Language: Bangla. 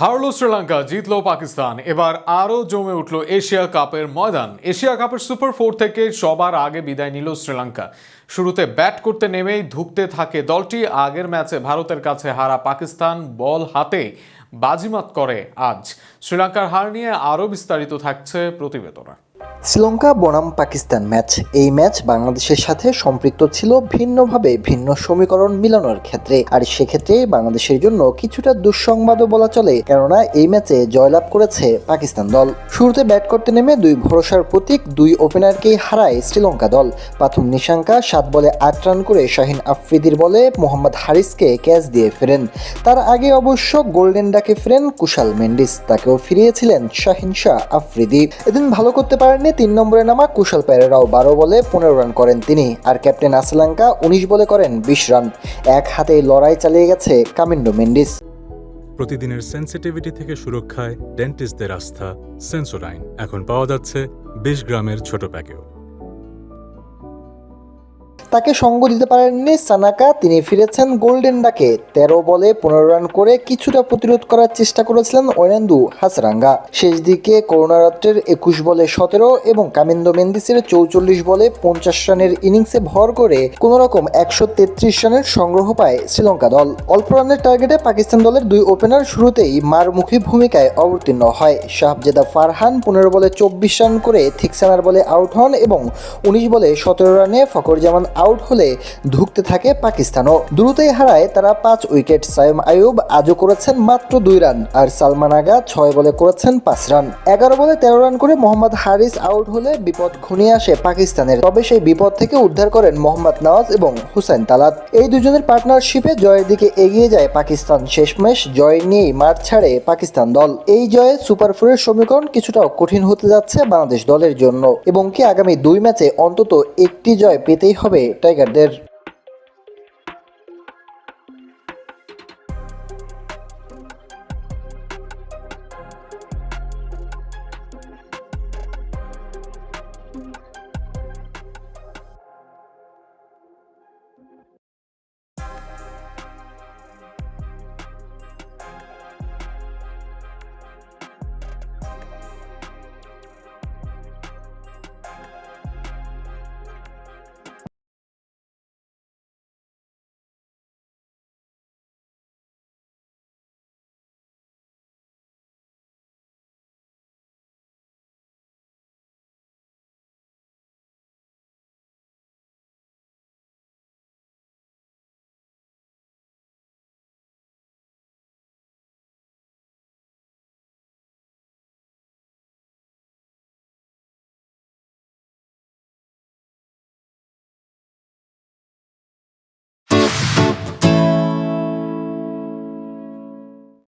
হারলো শ্রীলঙ্কা, জিতলো পাকিস্তান। এবার আরও জমে উঠল এশিয়া কাপের ময়দান। এশিয়া কাপের সুপার ফোর থেকে সবার আগে বিদায় নিল শ্রীলঙ্কা। শুরুতে ব্যাট করতে নেমেই ধুকতে থাকে দলটি। আগের ম্যাচে ভারতের কাছে হারা পাকিস্তান বল হাতে বাজিমাত করে আজ। শ্রীলঙ্কার হার নিয়ে আরও বিস্তারিত থাকছে প্রতিবেদনা। শ্রীলঙ্কা বনাম পাকিস্তান ম্যাচ। এই ম্যাচ বাংলাদেশের সাথে সম্পৃক্ত ছিল ভিন্নভাবে ভিন্ন সমীকরণ মিলানোর ক্ষেত্রে। আর সেক্ষেত্রে বাংলাদেশের জন্য কিছুটা দুঃসংবাদও বলা চলে, কেননা এই ম্যাচে জয়লাভ করেছে পাকিস্তান দল। শুরুতে ব্যাট করতে নেমে দুই ভরসার প্রতীক, দুই ওপেনারকেই হারায় শ্রীলঙ্কা দল। প্রথম নিশাঙ্কা, সাত বলে আট রান করে শাহিন আফ্রিদির বলে মোহাম্মদ হারিসকে ক্যাচ দিয়ে ফেরেন। তার আগে অবশ্য গোল্ডেন ডাকে ফেরেন কুশাল মেন্ডিস, তাকেও ফিরিয়েছিলেন শাহিন শাহ আফ্রিদি। এদিন ভালো করতে পারেননি তিন নম্বরে নামা কুশল পেরেরাও বারো বলে পনেরো রান করেন তিনি। আর ক্যাপ্টেন আসলাঙ্কা উনিশ বলে করেন বিশ রান। এক হাতে লড়াই চালিয়ে গেছে কামিন্ডো মেন্ডিস। প্রতিদিনের সেন্সিটিভিটি থেকে সুরক্ষায় ডেন্টিস্টদের আস্থা সেন্সোডাইন এখন পাওয়া যাচ্ছে বিশ গ্রামের ছোট প্যাকেও তাকে সঙ্গ দিতে পারেননি সানাকা। তিনি ফিরেছেন গোল্ডেন ডাকে। তেরো বলে পনেরো রান করে কিছুটা প্রতিরোধ করার চেষ্টা করেছিলেন ওয়েনেন্দু হাসরাঙ্গা। শেষ দিকে করুণারত্নের একুশ বলে সতেরো এবং কামিন্দো মেন্দিসের চৌচল্লিশ বলে পঞ্চাশ রানের ইনিংসে ভর করে কোনো রকম একশো তেত্রিশ রানের সংগ্রহ পায় শ্রীলঙ্কা দল। অল্প রানের টার্গেটে পাকিস্তান দলের দুই ওপেনার শুরুতেই মারমুখী ভূমিকায় অবতীর্ণ হয়। শাহজেদা ফারহান পনেরো বলে চব্বিশ রান করে, থিকসানার বলে আউট হন এবং উনিশ বলে সতেরো রানে ফকরজামান আউট হলে ধুঁকতে থাকে পাকিস্তানও। দ্রুতই হারায় তারা পাঁচ উইকেট। সাইম আয়ুব আজও করেছেন মাত্র দুই রান, আর সালমান আগা ছয় বলে করেছেন পাঁচ রান। এগারো বলে তেরো রান করে মোহাম্মদ হারিস আউট হলে বিপদ ঘনিয়ে আসে পাকিস্তানের। তবে সেই বিপদ থেকে উদ্ধার করেন মোহাম্মদ নওয়াজ এবং হুসেন তালাত। এই দুজনের পার্টনারশিপে জয়ের দিকে এগিয়ে যায় পাকিস্তান। শেষমেশ জয় নিয়েই মাঠ ছাড়ে পাকিস্তান দল। এই জয়ে সুপার ফোরের সমীকরণ কিছুটা কঠিন হতে যাচ্ছে বাংলাদেশ দলের জন্য। এবং কি আগামী দুই ম্যাচে অন্তত একটি জয় পেতেই হবে Take it there